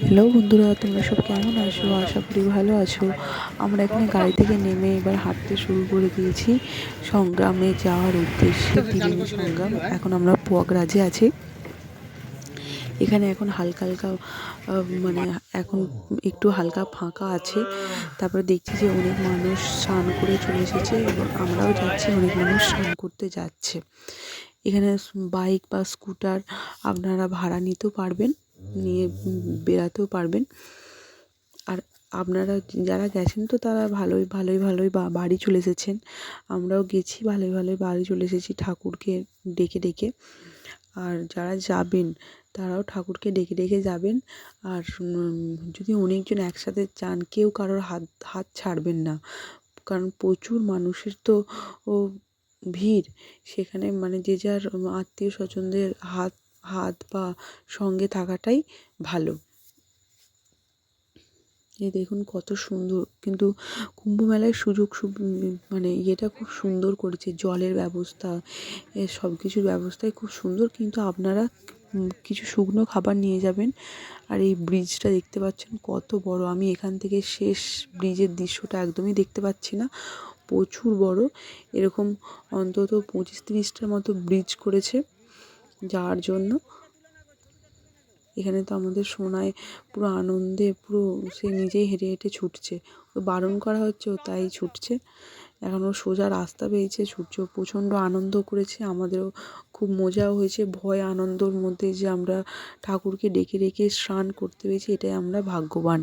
Hello বন্ধুরা তোমরা সব কেমন আছো? আশা করি ভালো আছো। আমরা এখানে গাড়ি থেকে নেমে এবার হাঁটতে শুরু করে দিয়েছি। সংগ্রামে যাওয়ার উদ্দেশ্যে ত্রিবেণী সংগ্রাম। এখন আমরা প্রয়াগরাজে আছি। এখানে এখন হালকা হালকা মানে এখন একটু হালকা ফাঁকা আছে। তারপরে দেখছি যে অনেক মানুষ স্নান করে চলে এসেছে এবং আমরাও যাচ্ছি অনেক মানুষ স্নান করতে যাচ্ছে। এখানে বাইক বা স্কুটার আপনারা ভাড়া নিতেও পারবেন। নিয়ে উম বেড়াতেও পারবেন। আর আপনারা যারা গেছেন তো তারা ভালোই ভালোই ভালোই বা- বাড়ি চলে এসেছেন। আমরাও গেছি, ভালোই ভালোই বাড়ি চলে এসেছি ঠাকুরকে ডেকে ডেকে। আর যারা যাবেন, তারাও ঠাকুরকে ডেকে ডেকে যাবেন। আর যদি অনেকজন একসাথে যান কেউ কারোর হাত হাত ছাড়বেন না। কারণ প্রচুর মানুষের তো ও ভিড়। সেখানে মানে যে যার আত্মীয় স্বজনদের হাত হাত বা সঙ্গে থাকাটাই ভালো। এই দেখুন কত সুন্দর। কিন্তু কুম্ভ মেলায় সুযোগ মানে ইয়েটা খুব সুন্দর করেছে। জলের ব্যবস্থা সব কিছুর ব্যবস্থাই খুব সুন্দর। কিন্তু আপনারা কিছু শুকনো খাবার নিয়ে যাবেন আর এই ব্রিজটা দেখতে পাচ্ছেন কত বড়। আমি এখান থেকে শেষ ব্রিজের দৃশ্যটা একদমই দেখতে পাচ্ছি না। প্রচুর বড়। এরকম অন্তত পঁচিশ তিরিশটার মতো ব্রিজ করেছে। যাওয়ার জন্য। এখানে তো আমাদের সোনায় পুরো আনন্দে পুরো সে নিজেই হেঁটে হেঁটে ছুটছে। ও বারণ করা হচ্ছে, ও তাই ছুটছে। এখন ও সোজা রাস্তা পেয়েছে, ছুটছে। ও প্রচণ্ড আনন্দ করেছে, আমাদেরও খুব মজাও হয়েছে। ভয়, আনন্দর মধ্যে যে আমরা ঠাকুরকে ডেকে ডেকে স্নান করতে পেরেছি, এটাই আমরা ভাগ্যবান।